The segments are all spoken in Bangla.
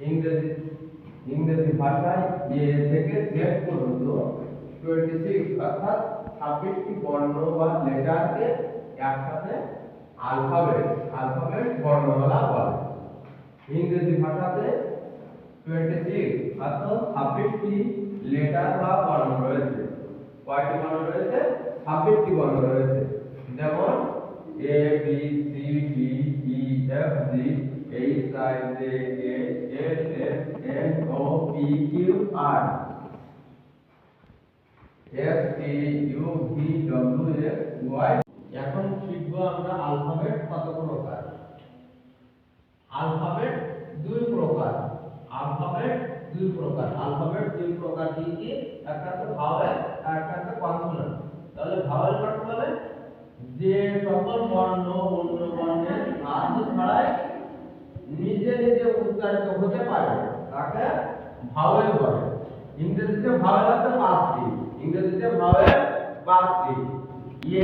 ইংরেজি ইংরেজি ভাষায় এ থেকে জেড পর্যন্ত টোয়েন্টি সিক্স অর্থাৎ ছাব্বিশটি বর্ণ বা লেটারকে একসাথে আলফাবেট আলফাবেট বর্ণমালা বলে। ইংরেজি ভাষাতে যেমন A C D E G H I J K O P Q R S T U V W X Y এখন শিখব আমরা আলফাবেট কত প্রকার আলফাবেট দুই প্রকার আলফাবেট দুই প্রকার। আলফাবেট দুই প্রকার কি কি একটা হচ্ছে ভাওয়েল আর একটা হচ্ছে কনসোনেন্ট তাহলে ভাওয়েল কাকে বলে? যে সকল বর্ণ অন্য বর্ণের আর্ধ ছাড়াই নিজে নিজে উচ্চারিত হতে পারে, তাকে ভাওয়েল বলে। ইংরেজিতে ভাওয়েল আছে পাঁচটি ইংরেজিতে ভাওয়েল পাঁচটি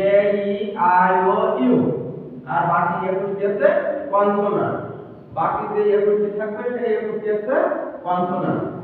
এ, ই, আই, ও, ইউ। আর বাকি একুশটি আছে কনসোনান্ট বাকি যে একুশটি থাকবে, সেই একুশটি হচ্ছে কনসোনান্ট